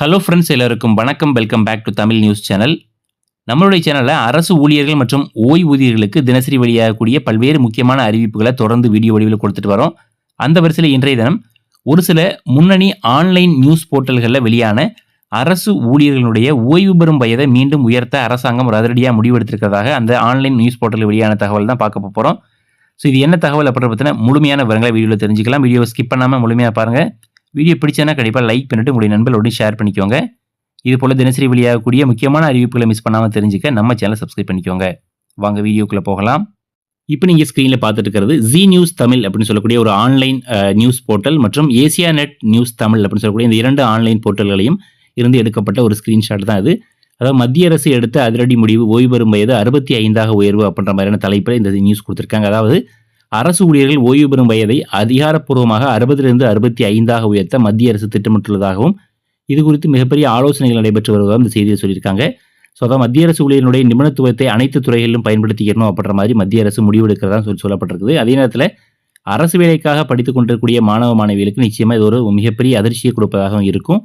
Hello friends எல்லாருக்கும் வணக்கம். Welcome back to Tamil news channel நம்மளுடைய சேனலில் அரசு ஊழியர்கள் மற்றும் ஓய்வூதியர்களுக்கு தினசரி வெளியாகக்கூடிய பல்வேறு முக்கியமான அறிவிப்புகளை தொடர்ந்து வீடியோ வடிவில் கொடுத்துட்டு வரோம். அந்த வரிசையில் இன்றைய தினம் ஒரு சில முன்னணி ஆன்லைன் நியூஸ் போர்ட்டல்களில் வெளியான அரசு ஊழியர்களுடைய ஓய்வு பெறும் வயதை மீண்டும் உயர்த்த அரசாங்கம் ஒரு அதிரடியாக முடிவெடுத்திருக்கிறதாக அந்த ஆன்லைன் நியூஸ் போர்ட்டலில் வெளியான தகவல் தான் பார்க்க போகிறோம் ஸோ இது என்ன தகவல் அப்படின்ற பற்றின முழுமையான விவரங்களை வீடியோவில் தெரிஞ்சுக்கலாம். வீடியோ ஸ்கிப் பண்ணாமல் முழுமையாக பாருங்கள் வீடியோ பிடிச்சனா கண்டிப்பாக லைக் பண்ணிட்டு உங்களுடைய நண்பர்களோடு ஷேர் பண்ணிக்கோங்க. இது போல் தினசரி வெளியாகக்கூடிய முக்கியமான அறிவிப்புகளை மிஸ் பண்ணாமல் தெரிஞ்சுக்க நம்ம சேனலை சப்ஸ்கிரைப் பண்ணிக்கோங்க. வாங்க வீடியோக்குள்ளே போகலாம். இப்போ நீங்கள் ஸ்க்ரீனில் பார்த்துட்டு இருக்கிறது ஜி நியூஸ் தமிழ் அப்படின்னு சொல்லக்கூடிய ஒரு ஆன்லைன் நியூஸ் போர்ட்டல் மற்றும் ஏசியா நெட் நியூஸ் தமிழ் அப்படின்னு சொல்லக்கூடிய இந்த இரண்டு ஆன்லைன் போர்ட்டல்களையும் இருந்து எடுக்கப்பட்ட ஒரு ஸ்க்ரீன்ஷாட் தான் இது. அதாவது மத்திய அரசு எடுத்த அதிரடி முடிவு ஓய்வு பெறும் வயது அறுபத்தி ஐந்தாக உயர்வு அப்படின்ற மாதிரியான தலைப்பில் இந்த நியூஸ் கொடுத்துருக்காங்க. அதாவது அரசு ஊழியர்கள் ஓய்வு பெறும் வயதை அதிகாரப்பூர்வமாக அறுபதிலிருந்து அறுபத்தி ஐந்தாக உயர்த்த மத்திய அரசு திட்டமிட்டுள்ளதாகவும் இது குறித்து மிகப்பெரிய ஆலோசனைகள் நடைபெற்று வருவதாக இந்த செய்தியை சொல்லியிருக்காங்க. ஸோ அதான் மத்திய அரசு ஊழியர்களுடைய நிபுணத்துவத்தை அனைத்து துறைகளிலும் பயன்படுத்திக்கணும் அப்படின்ற மாதிரி மத்திய அரசு முடிவெடுக்கிறதா சொல்லி சொல்லப்பட்டிருக்குது. அதே நேரத்தில் அரசு வேலைக்காக படித்துக் கொண்டிருக்கக்கூடிய மாணவ மாணவிகளுக்கு நிச்சயமாக இது ஒரு மிகப்பெரிய அதிர்ச்சியை கொடுப்பதாகவும் இருக்கும்.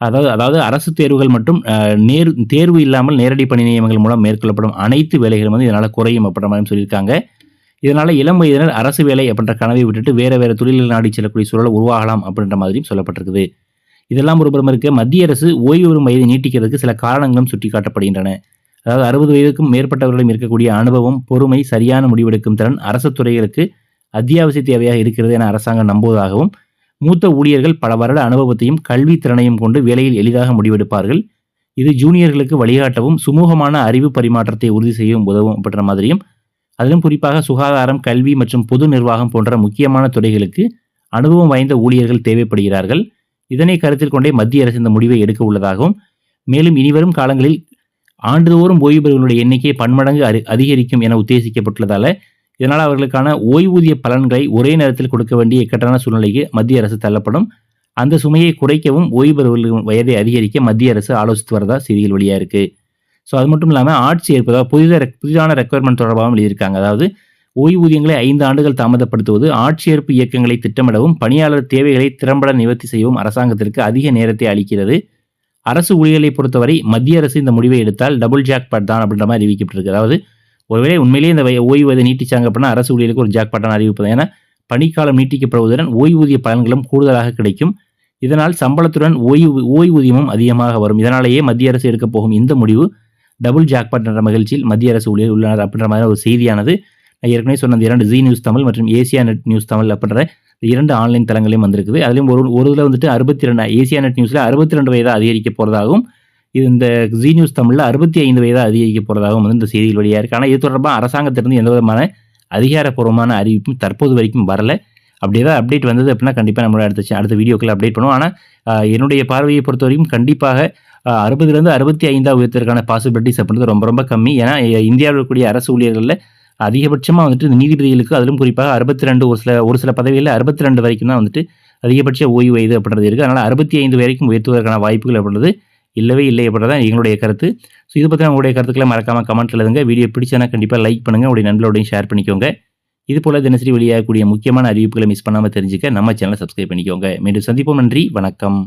அதாவது அதாவது அரசு தேர்வுகள் மற்றும் நேர் தேர்வு இல்லாமல் நேரடி பணி நியமங்கள் மூலம் மேற்கொள்ளப்படும் அனைத்து வேலைகளும் வந்து இதனால் குறையும் அப்படின்ற மாதிரி சொல்லியிருக்காங்க. இதனால் இளம் வயதினர் அரசு வேலை அப்படின்ற கனவை விட்டுட்டு வேற வேற தொழிலில் நாடி செல்லக்கூடிய சூழல் உருவாகலாம் அப்படின்ற மாதிரியும் சொல்லப்பட்டிருக்குது. இதெல்லாம் ஒரு புறம் இருக்க. மத்திய அரசு ஓய்வு பெறும் வயதை நீட்டிக்கிறதுக்கு சில காரணங்களும் சுட்டிக்காட்டப்படுகின்றன. அதாவது அறுபது வயதுக்கும் மேற்பட்டவர்களிடம் இருக்கக்கூடிய அனுபவம் பொறுமை சரியான முடிவெடுக்கும் திறன் அரசு துறைகளுக்கு அத்தியாவசிய தேவையாக இருக்கிறது என அரசாங்கம் நம்புவதாகவும் மூத்த ஊழியர்கள் பல வருட அனுபவத்தையும் கல்வி திறனையும் கொண்டு வேலையில் எளிதாக முடிவெடுப்பார்கள். இது ஜூனியர்களுக்கு வழிகாட்டவும் சுமூகமான அறிவு பரிமாற்றத்தை உறுதி செய்யவும் உதவும் அப்படின்ற மாதிரியும் அதிலும் குறிப்பாக சுகாதாரம் கல்வி மற்றும் பொது நிர்வாகம் போன்ற முக்கியமான துறைகளுக்கு அனுபவம் வாய்ந்த ஊழியர்கள் தேவைப்படுகிறார்கள். இதனை கருத்தில் கொண்டே மத்திய அரசு இந்த முடிவை எடுக்க உள்ளதாகவும் மேலும் இனிவரும் காலங்களில் ஆண்டுதோறும் ஓய்வு பெறுவர்களுடைய எண்ணிக்கை பன்மடங்கு அதிகரிக்கும் என உத்தேசிக்கப்பட்டுள்ளதால இதனால் அவர்களுக்கான ஓய்வூதிய பலன்களை ஒரே நேரத்தில் கொடுக்க வேண்டிய இக்கட்டான சூழ்நிலைக்கு மத்திய அரசு தள்ளப்படும். அந்த சுமையை குறைக்கவும் ஓய்வு பெறுவர்களின் வயதை அதிகரிக்க மத்திய அரசு ஆலோசித்து வரதா செய்திகள் வெளியாக இருக்குது ஸோ அது மட்டும் இல்லாமல் ஆட்சி ஏற்பதாக புதிதாக புதிதான ரெக்குவயர்மெண்ட் தொடர்பாகவும் எழுதியிருக்காங்க. அதாவது ஓய்வூதியங்களை ஐந்து ஆண்டுகள் தாமதப்படுத்துவது ஆட்சியேற்பு இயக்கங்களை திட்டமிடவும் பணியாளர் தேவைகளை திறம்பட நிவர்த்தி செய்யவும் அரசாங்கத்திற்கு அதிக நேரத்தை அளிக்கிறது. அரசு ஊழியர்களை பொறுத்தவரை மத்திய அரசு இந்த முடிவை எடுத்தால் டபுள் ஜாக்பாட் தான் அப்படின்ற மாதிரி அறிவிக்கப்பட்டிருக்கு. அதாவது ஒருவேளை உண்மையிலேயே இந்த வய- ஓய்வூதியம் நீட்டிச்சாங்க அப்படின்னா அரசு ஊழியர்களுக்கு ஒரு ஜாக்பாட்டான அறிவிப்பது. ஏன்னா பணிக்காலம் நீட்டிக்கப்படுவதுடன் ஓய்வூதிய பலன்களும் கூடுதலாக கிடைக்கும். இதனால் சம்பளத்துடன் ஓய்வு ஓய்வூதியமும் அதிகமாக வரும். இதனாலேயே மத்திய அரசு எடுக்கப் போகும் இந்த முடிவு டபுள் ஜாக் என்ற மகிழ்ச்சியில் மத்திய அரசு ஊழியர் உள்ளனர் அப்படின்ற மாதிரி ஒரு செய்தியானது. நான் ஏற்கனவே சொன்ன இரண்டு ஜி நியூஸ் தமிழ் மற்றும் ஏசியா நெட் நியூஸ் தமிழ் அப்படின்ற இரண்டு ஆன்லைன் தளங்களையும் வந்திருக்குது. அதுலேயும் ஒரு ஒரு இதில் வந்துட்டு அறுபத்தி ரெண்டு ஏசியா நெட் நியூஸில் அறுபத்தி ரெண்டு வயதாக அதிகரிக்க போகிறதாகவும் இது இந்த ஜி நியூஸ் தமிழில் அறுபத்தி ஐந்து வயதாக அதிகரிக்க போகிறதாகவும் வந்து இந்த செய்திகள் வழியாக இருக்குது ஆனால் இது தொடர்பாக அரசாங்கத்திலிருந்து எந்த விதமான அதிகாரப்பூர்வமான அறிவிப்பும் தற்போது வரைக்கும் வரல. அப்படி ஏதாவது அப்டேட் வந்தது அப்படின்னா கண்டிப்பாக நம்மளோட அடுத்த அடுத்த வீடியோக்கள் அப்டேட் பண்ணுவோம். ஆனால் என்னுடைய பார்வையை பொறுத்த வரைக்கும் கண்டிப்பாக அறுபதுலேருந்து அறுபத்தி ஐந்தாக உயர்த்ததற்கான பாசிபிலிட்டிஸ் அப்படின்றது ரொம்ப ரொம்ப கம்மி. ஏன்னா இந்தியாவில் இருக்கக்கூடிய அரசு ஊழியர்களில் அதிகபட்சமாக வந்துட்டு இந்த நீதிபதிகளுக்கு அதிலும் குறிப்பாக அறுபத்தி ரெண்டு ஒரு சில ஒரு சில பதவிகளில் அறுபத்தி ரெண்டு வரைக்கும் தான் வந்துட்டு அதிகபட்ச ஓய்வு வயது அப்படின்றது இருக்குது. அதனால் அறுபத்தி ஐந்து வரைக்கும் உயர்த்துவதற்கான வாய்ப்புகள் அப்படின்றது இல்லவே இல்லை அப்படின்றதான் எங்களுடைய கருத்து. ஸோ இது பற்றின உங்களுடைய கருத்துக்களை மறக்காமல் கமெண்ட் எழுதுங்க. வீடியோ பிடிச்சனா கண்டிப்பாக லைக் பண்ணுங்கள் உங்களுடைய நண்பர்களோடையும் ஷேர் பண்ணிக்கோங்க. இது போல் தினசரி வெளியாகக்கூடிய முக்கியமான அறிவிப்புகளை மிஸ் பண்ணாமல் தெரிஞ்சுக்க நம்ம சேனலை சப்ஸ்கிரைப் பண்ணிக்கோங்க. மீண்டும் சந்திப்போம். நன்றி. வணக்கம்.